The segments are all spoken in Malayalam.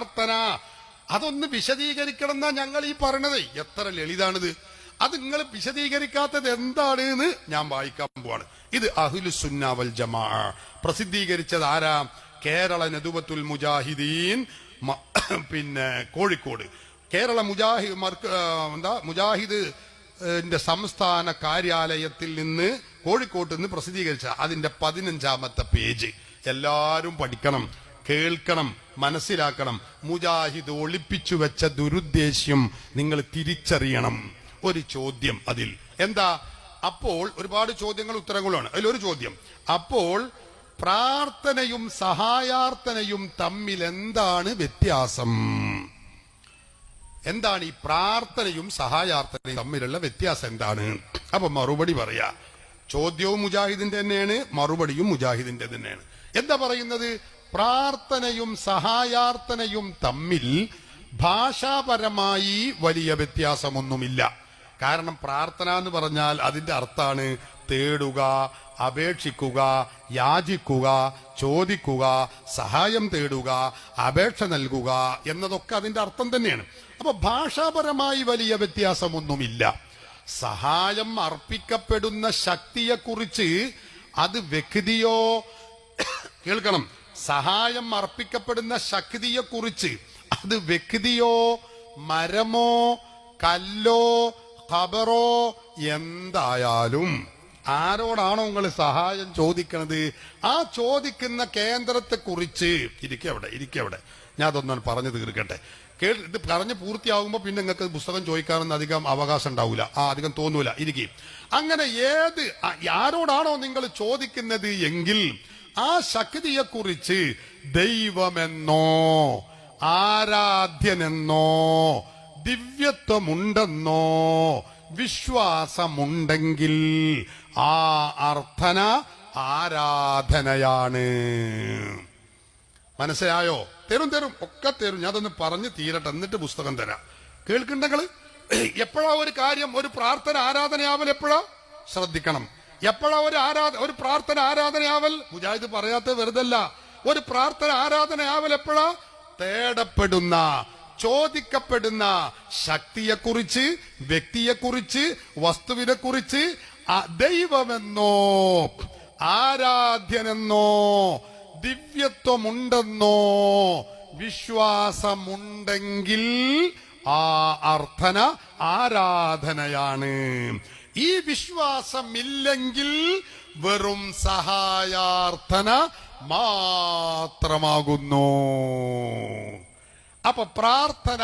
പ്രാർത്ഥന. അതൊന്ന് വിശദീകരിക്കണം എന്നാ ഞങ്ങൾ ഈ പറയണത്. എത്ര ലളിതാണിത്. അത് നിങ്ങൾ വിശദീകരിക്കാത്തത് എന്താണ് എന്ന് ഞാൻ വായിക്കാൻ പോവാണ്. ഇത് അഹുലു സുന്നാവൽ ജമാ. പ്രസിദ്ധീകരിച്ചത് ആരാ? കേരള നദുവത്തുൽ മുജാഹിദീൻ പിന്നെ കോഴിക്കോട്. കേരള മുജാഹി എന്താ മുജാഹിദ് സംസ്ഥാന കാര്യാലയത്തിൽ നിന്ന് കോഴിക്കോട്ട് നിന്ന് പ്രസിദ്ധീകരിച്ച അതിന്റെ പതിനഞ്ചാമത്തെ പേജ്. എല്ലാരും പഠിക്കണം കേൾക്കണം. മനസ്സിലാക്കണം. മുജാഹിദ് ഒളിപ്പിച്ചു വെച്ച ദുരുദ്ദേശ്യം നിങ്ങൾ തിരിച്ചറിയണം. ഒരു ചോദ്യം അതിൽ. എന്താ? അപ്പോൾ ഒരുപാട് ചോദ്യങ്ങൾ ഉത്തരങ്ങളാണ് അതിലൊരു ചോദ്യം. അപ്പോൾ പ്രാർത്ഥനയും സഹായാർത്ഥനയും തമ്മിൽ എന്താണ് വ്യത്യാസം? എന്താണ് ഈ പ്രാർത്ഥനയും സഹായാർത്ഥനയും തമ്മിലുള്ള വ്യത്യാസം എന്താണ്? അപ്പൊ മറുപടി പറയാ. ചോദ്യവും മുജാഹിദിന്റെ തന്നെയാണ് മറുപടിയും മുജാഹിദിന്റെ തന്നെയാണ്. എന്താ പറയുന്നത്? പ്രാർത്ഥനയും സഹായാർത്ഥനയും തമ്മിൽ ഭാഷാപരമായി വലിയ വ്യത്യാസമൊന്നുമില്ല. കാരണം പ്രാർത്ഥന എന്ന് പറഞ്ഞാൽ അതിന്റെ അർത്ഥാണ് തേടുക അപേക്ഷിക്കുക യാചിക്കുക ചോദിക്കുക സഹായം തേടുക അപേക്ഷ നൽകുക എന്നതൊക്കെ അതിന്റെ അർത്ഥം തന്നെയാണ്. അപ്പൊ ഭാഷാപരമായി വലിയ വ്യത്യാസമൊന്നുമില്ല. സഹായം അർപ്പിക്കപ്പെടുന്ന ശക്തിയെക്കുറിച്ച് അത് വ്യക്തിയോ കേൾക്കണം. സഹായം അർപ്പിക്കപ്പെടുന്ന ശക്തിയെ കുറിച്ച് അത് വ്യക്തിയോ മരമോ കല്ലോ ഖബറോ എന്തായാലും ആരോടാണോ നിങ്ങൾ സഹായം ചോദിക്കുന്നത് ആ ചോദിക്കുന്ന കേന്ദ്രത്തെ കുറിച്ച് ഇരിക്കവിടെ ഇരിക്കവിടെ ഞാൻ അതൊന്നും പറഞ്ഞു തീർക്കട്ടെ. കേൾ ഇത് പറഞ്ഞ് പൂർത്തിയാകുമ്പോൾ പിന്നെ നിങ്ങൾക്ക് പുസ്തകം ചോദിക്കാനൊന്നും അധികം അവകാശം ഉണ്ടാവില്ല ആ അധികം തോന്നൂല. ഇരിക്കും. അങ്ങനെ ഏത് ആരോടാണോ നിങ്ങൾ ചോദിക്കുന്നത് എങ്കിൽ ആ ശക്തിയെക്കുറിച്ച് ദൈവമെന്നോ ആരാധ്യനെന്നോ ദിവ്യത്വമുണ്ടെന്നോ വിശ്വാസമുണ്ടെങ്കിൽ ആ അർത്ഥന ആരാധനയാണ്. മനസ്സിലായോ? തരും തരും. ഒക്കെ തരും. ഞാൻ അതൊന്ന് പറഞ്ഞ് തീരട്ടെ. എന്നിട്ട് പുസ്തകം തരാം. കേൾക്കുന്നുണ്ടെങ്കിൽ എപ്പോഴാ ഒരു കാര്യം ഒരു പ്രാർത്ഥന ആരാധനയാവൽ എപ്പോഴാ? ശ്രദ്ധിക്കണം. എപ്പോഴാ ഒരു ആരാധ ഒരു പ്രാർത്ഥന ആരാധനയാവൽ? മുജാഹിദ് പറയാത്ത വെറുതല്ല. ഒരു പ്രാർത്ഥന ആരാധനയാവൽ എപ്പോഴാ? തേടപ്പെടുന്ന ചോദിക്കപ്പെടുന്ന ശക്തിയെ കുറിച്ച് വ്യക്തിയെ കുറിച്ച് വസ്തുവിനെ കുറിച്ച് ദൈവമെന്നോ ആരാധ്യനെന്നോ ദിവ്യത്വമുണ്ടെന്നോ വിശ്വാസമുണ്ടെങ്കിൽ ആ അർത്ഥന ആരാധനയാണ്. ഈ വിശ്വാസമില്ലെങ്കിൽ വെറും സഹായാർത്ഥന മാത്രമാകുന്നു. അപ്പൊ പ്രാർത്ഥന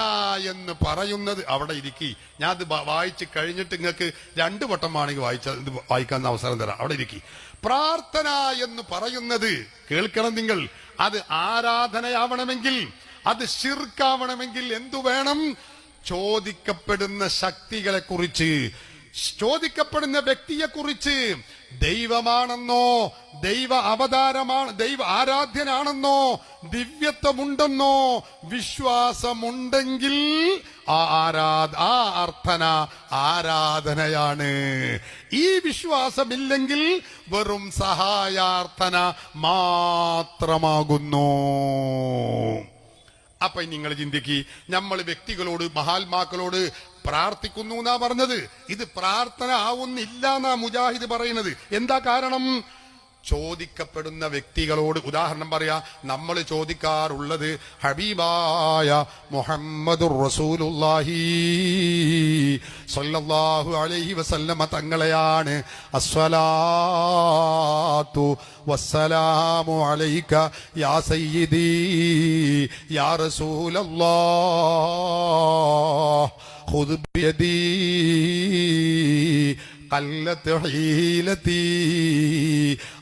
എന്ന് പറയുന്നത് അവിടെ ഇരിക്കി. ഞാൻ അത് വായിച്ച് കഴിഞ്ഞിട്ട് നിങ്ങൾക്ക് രണ്ടു വട്ടം വേണമെങ്കിൽ വായിച്ച വായിക്കാൻ അവസരം തരാം. അവിടെ ഇരിക്കി. പ്രാർത്ഥന എന്ന് പറയുന്നത് കേൾക്കണം നിങ്ങൾ. അത് ആരാധനയാവണമെങ്കിൽ അത് ശിർക്കാവണമെങ്കിൽ എന്തു വേണം? ചോദിക്കപ്പെടുന്ന ശക്തികളെ കുറിച്ച് ചോദിക്കപ്പെടുന്ന വ്യക്തിയെ കുറിച്ച് ദൈവമാണെന്നോ ദൈവ അവതാരമാണ് ദൈവ ആരാധ്യനാണെന്നോ ദിവ്യത്വമുണ്ടെന്നോ വിശ്വാസമുണ്ടെങ്കിൽ ആ ആരാധ ആ അർത്ഥന ആരാധനയാണ്. ഈ വിശ്വാസമില്ലെങ്കിൽ വെറും സഹായാർത്ഥന മാത്രമാകുന്നു. അപ്പൊ നിങ്ങൾ ചിന്തിക്ക് നമ്മൾ വ്യക്തികളോട് മഹാത്മാക്കളോട് പ്രാർത്ഥിക്കുന്നു എന്നാ പറഞ്ഞത്. ഇത് പ്രാർത്ഥന ആവുന്നില്ല എന്നാ മുജാഹിദ് പറയുന്നത്. എന്താ കാരണം? ചോദിക്കപ്പെടുന്ന വ്യക്തികളോട് ഉദാഹരണം പറയാ നമ്മൾ ചോദിക്കാറുള്ളത് ഹബീബായ മുഹമ്മദുർ റസൂലുള്ളാഹി സ്വല്ലല്ലാഹു അലൈഹി വസല്ലമ തങ്ങളെയാണ്. അസ്സലാത്തു വസ്സലാമു അലൈക യാ സയ്യിദി യാ റസൂലല്ലാഹ്. ഖുദ് ബിയദി قلت حيلتي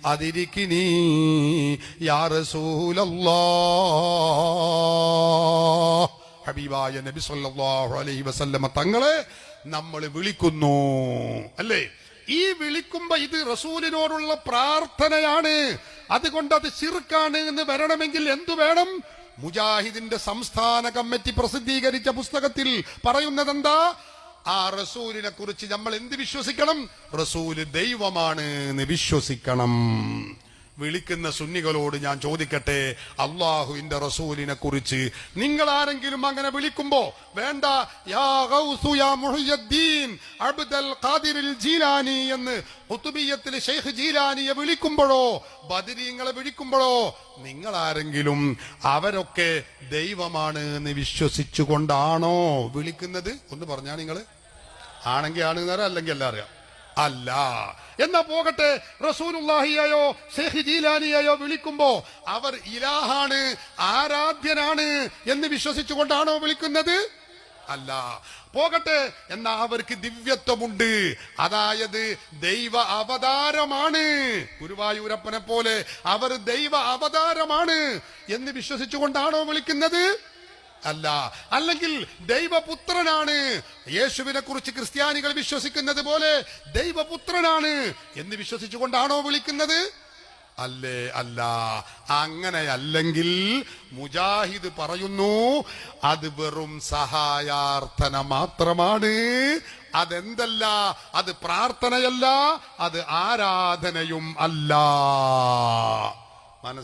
أدركني يا رسول الله ഹബീബായ നബി സല്ലല്ലാഹു അലൈഹി വസല്ലമ തങ്ങളെ നമ്മൾ വിളിക്കുന്നു അല്ലേ ഈ വിളിക്കുമ്പോ ഇത് റസൂലിനോടുള്ള പ്രാർത്ഥനയാണ് അതുകൊണ്ട് അത് ശിർക്കാണ് എന്ന് വരണമെങ്കിൽ എന്തു വേണം മുജാഹിദിന്റെ സംസ്ഥാന കമ്മിറ്റി പ്രസിദ്ധീകരിച്ച പുസ്തകത്തിൽ പറയുന്നത് എന്താ ആ റസൂലിനെ കുറിച്ച് നമ്മൾ എന്ത് വിശ്വസിക്കണം? റസൂൽ ദൈവമാണ് എന്ന് വിശ്വസിക്കണം. വിളിക്കുന്ന സുന്നികളോട് ഞാൻ ചോദിക്കട്ടെ അള്ളാഹുവിന്റെ റസൂലിനെ കുറിച്ച് നിങ്ങൾ ആരെങ്കിലും അങ്ങനെ വിളിക്കുമ്പോ വേണ്ട യാ മുഹിയുദ്ദീൻ അബ്ദൽ ജീലാനി എന്ന് ഷെയ്ഖ് ജീലാനിയെ വിളിക്കുമ്പോഴോ ബദരീങ്ങളെ വിളിക്കുമ്പോഴോ നിങ്ങൾ ആരെങ്കിലും അവരൊക്കെ ദൈവമാണ് എന്ന് വിശ്വസിച്ചുകൊണ്ടാണോ വിളിക്കുന്നത്? ഒന്ന് പറഞ്ഞാ നിങ്ങൾ. ആണെങ്കിൽ ആണ് നേരം അല്ലെങ്കിൽ എല്ലാം അറിയാം അല്ല. എന്നാ പോകട്ടെ. റസൂലുല്ലാഹിയായോ ഷെയ്ഖ് ജീലാനിയായോ വിളിക്കുമ്പോ അവർ ഇലാഹാണ് ആരാധ്യനാണ് എന്ന് വിശ്വസിച്ചുകൊണ്ടാണോ വിളിക്കുന്നത്? അല്ല. പോകട്ടെ. എന്നാ അവർക്ക് ദിവ്യത്വമുണ്ട്. അതായത് ദൈവ അവതാരമാണ്. ഗുരുവായൂരപ്പനെ പോലെ അവർ ദൈവ അവതാരമാണ് എന്ന് വിശ്വസിച്ചുകൊണ്ടാണോ വിളിക്കുന്നത്? അല്ല അല്ലെങ്കിൽ ദൈവപുത്രനാണ്. യേശുവിനെ കുറിച്ച് ക്രിസ്ത്യാനികൾ വിശ്വസിക്കുന്നത് പോലെ ദൈവപുത്രനാണ് എന്ന് വിശ്വസിച്ചുകൊണ്ടാണോ വിളിക്കുന്നത്? അല്ലേ അല്ല. അങ്ങനെയല്ലെങ്കിൽ മുജാഹിദ് പറയുന്നു അത് വെറും സഹായാർത്ഥന മാത്രമാണ്. അതെന്തല്ല? അത് പ്രാർത്ഥനയല്ല. അത് ആരാധനയും അല്ല. മനസ്സി